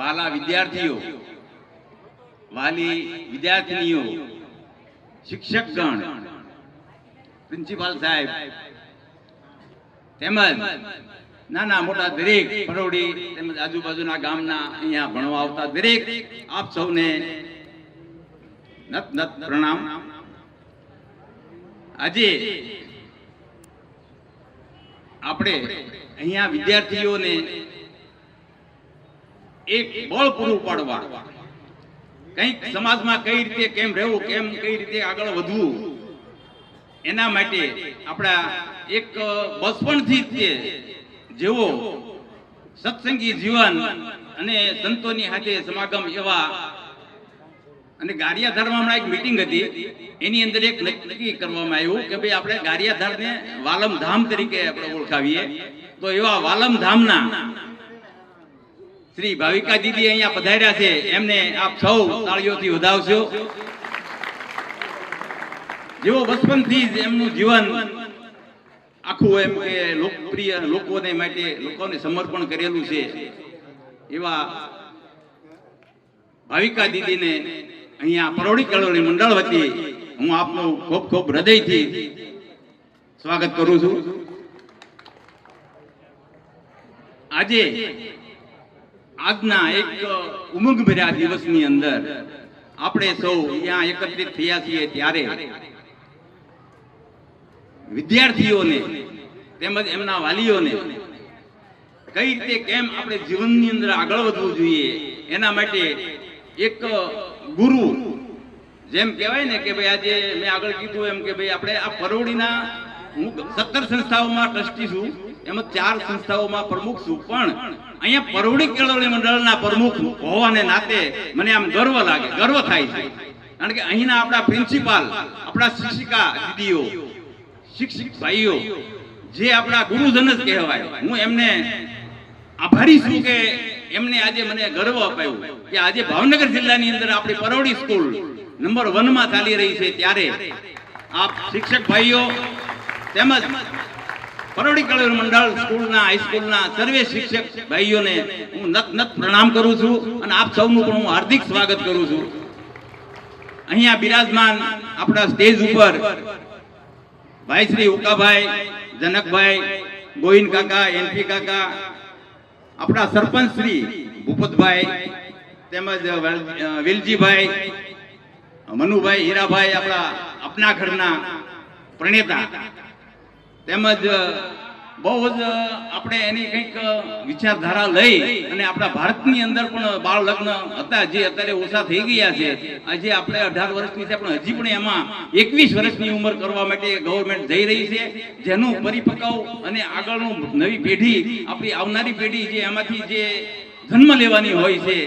વાલા વિદ્યાર્થીઓ, વાલી વિદ્યાર્થીનીઓ, શિક્ષકગણ, પ્રિન્સિપાલ સાહેબ, તેમજ નાના મોટા દરેક ફરોડી તેમજ આજુબાજુના ગામના અહીંયા ભણવા આવતા દરેક આપ સૌને નત નત પ્રણામ. આજે આપણે અહીંયા વિદ્યાર્થીઓને એક બળ પૂરું પાડવા. કંઈક સમાજમાં કઈ રીતે કેમ રહેવું, કેમ કઈ રીતે આગળ વધવું, એના માટે આપણા એક બચપણથી જ જેઓ સત્સંગી જીવન અને સંતોની હાથે સમાગમ એવા અને ગારિયાધારમાં હમણાં એક મીટિંગ હતી. એની અંદર એક નક્કી કરવામાં આવ્યું કે ભાઈ આપણે ગારિયાધારને વાલમ ધામ તરીકે આપણે ઓળખાવીએ. તો એવા વાલમ ધામના શ્રી ભાવિકા દીદી અહીંયા પધાર્યા છે, એમને આપ સૌ તાળીઓથી વધાવશો. જેવો બચપનથી જ એમનું જીવન આખું એમ કે લોકપ્રિય લોકોને માટે લોકોને સમર્પણ કરેલું છે, એવા ભાવિકા દીદીને અહીંયા પરોડી કળોળી મંડળ વતી હું આપનું ખૂબ ખૂબ હૃદયથી સ્વાગત કરું છું. આજે આજના એક ઉમંગ ભર્યા દિવસની અંદર આપણે સૌ અહીંયા એકત્રિત થયા છીએ ત્યારે વિદ્યાર્થીઓને તેમજ એમના વાલીઓને કઈ રીતે કેમ આપણે જીવનની અંદર આગળ વધવું જોઈએ એના માટે એક ગુરુ જેમ કહેવાય ને કે ભાઈ આજે મેં આગળ કીધું એમ કે ભાઈ આપણે આ પરોડીના હું સત્તર સંસ્થાઓમાં ટ્રસ્ટી છું, એમાં ચાર સંસ્થાઓમાં પ્રમુખ છું. પણ અહીંયા પરવડી કેળવણી મંડળના પ્રમુખ હોવાને નાતે મને આમ ગર્વ લાગે, ગર્વ થાય છે. કારણ કે અહીંના આપણા પ્રિન્સિપાલ આપણા શિક્ષિકા દીદીઓ શિક્ષિક ભાઈઓ, જે આપણા ગુરુજન જ કહેવાય, હું એમને આભારી છું કે એમને આજે મને ગર્વ અપાયો કે આજે ભાવનગર જિલ્લાની અંદર આપણી પરોડી સ્કૂલ નંબર વનમાં ચાલી રહી છે. ત્યારે આપ શિક્ષક ભાઈઓ, તેમજ પરોડી કળર મંડળ સ્કૂલના હાઈસ્કૂલના સર્વે શિક્ષક ભાઈઓને હું નત નત પ્રણામ કરું છું અને આપ સૌનું પણ હું હાર્દિક સ્વાગત કરું છું. અહીંયા બિરાજમાન આપણા સ્ટેજ ઉપર ભાઈ શ્રી ઉકાભાઈ, જનકભાઈ, ગોવિંદ કાકા એનપી કાકા, આપણા સરપંચ શ્રી ભૂપતભાઈ, તેમજ વેલ- વેલજીભાઈ, મનુભાઈ હીરાભાઈ, આપણા અપના ઘરના પ્રણેતા. તેમજ બહુ જ આપણે એની કંઈક વિચારધારા લઈ અને આપણા ભારતની અંદર પણ બાળ લગ્ન હતા જે અત્યારે ઓછા થઈ ગયા છે. આજે આપણે અઢાર વર્ષની છે, પણ હજી પણ એમાં એકવીસ વર્ષની ઉંમર કરવા માટે ગવર્મેન્ટ જઈ રહી છે. જેનું પરિપક્વ અને આગળનું નવી પેઢી, આપણી આવનારી પેઢી જે એમાંથી જે જન્મ લેવાની હોય છે,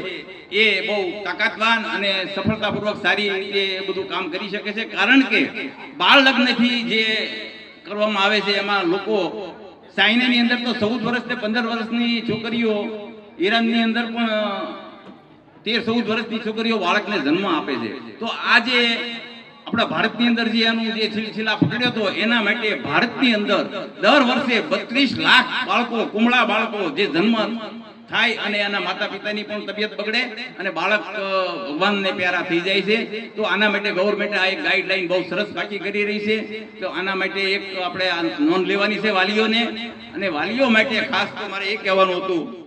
એ બહુ તાકાતવાન અને સફળતાપૂર્વક સારી રીતે બધું કામ કરી શકે છે. કારણ કે બાળ લગ્નથી જે કરવામાં આવે છે. એમાં લોકો ચાઇનાની અંદર તો ચૌદ વર્ષ ને પંદર વર્ષની છોકરીઓ, ઈરાનની અંદર પણ તેર ચૌદ વર્ષની છોકરીઓ બાળકને જન્મ આપે છે. તો આ જે આપણા ભારતની અંદર જે એનું જે સિલસિલા પકડ્યો હતો, એના માટે ભારતની અંદર દર વર્ષે બત્રીસ લાખ બાળકો, કુમળા બાળકો જે જન્મ થાય અને એના માતા પિતાની પણ તબિયત બગડે અને બાળક ભગવાનને પ્યારા થઈ જાય છે. તો આના માટે ગવર્મેન્ટ આ એક ગાઈડલાઈન બહુ સરસ બાકી કરી રહી છે. તો આના માટે એક આપણે નોંધ લેવાની છે વાલીઓને. અને વાલીઓ માટે ખાસ તો મારે એ કહેવાનું હતું